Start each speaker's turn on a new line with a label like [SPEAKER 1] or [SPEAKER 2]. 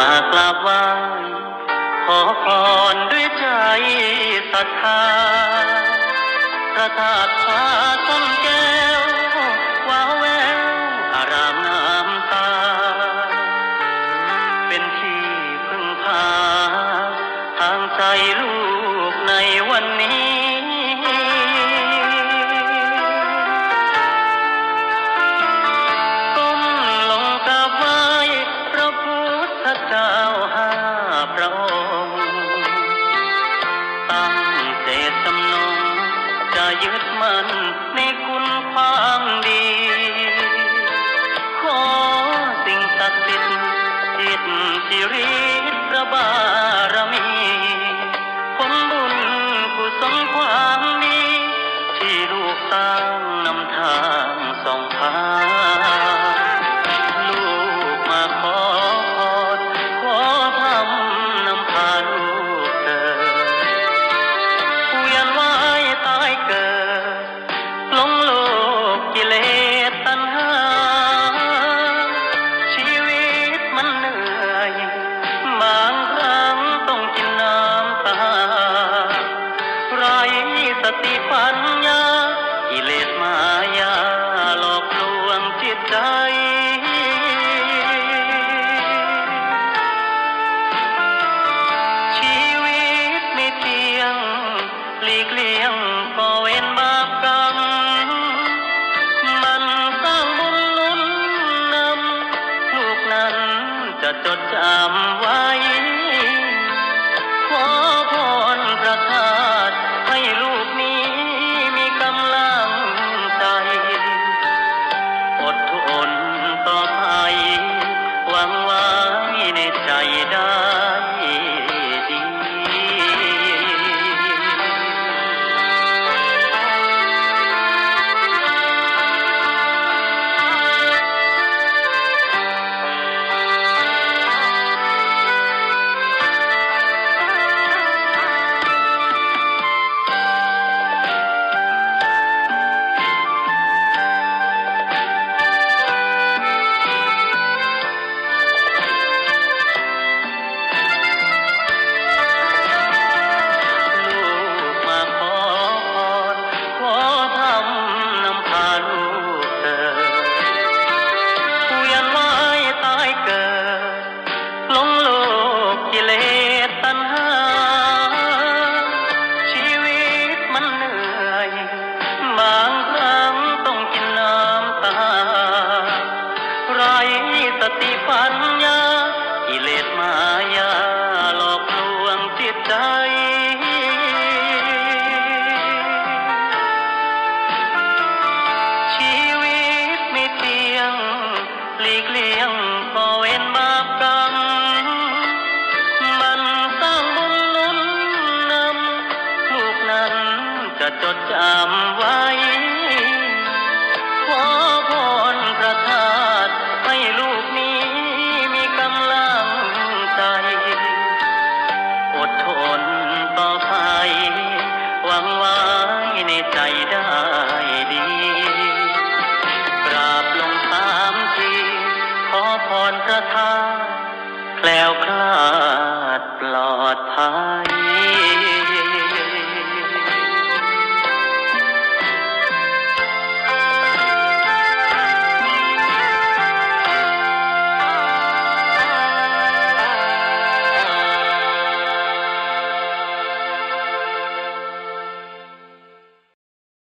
[SPEAKER 1] มากราบไหว้ขอพรด้วยใจศรัทธาพระธาตุพาต้นแก้วว้าวแววอารามงามตา เป็นที่พึ่งพาทางใจลูก ยึดมั่นในคุณความดี ขอสิ่งศักดิ์สิทธิ์จิตสิริพระบารมี ปัญญากิเลสมายาหลอกลวงจิตใจ ชีวิตไม่เที่ยง หลีกเลี่ยงก็เว้นบาปกรรม มันสร้างบุญหนุนนำลูกนั้นจะจดจำไว้ ปัญญากิเลสมายาหลอกลวงจิตใจ ชีวิตไม่เที่ยง หลีกเลี่ยงก็เว้นบาปกรรม มันสร้างบุญนุนนำลูกนั้นจะจดจำไว้ อพรพระทาแคล้วคลาดปลอดภัย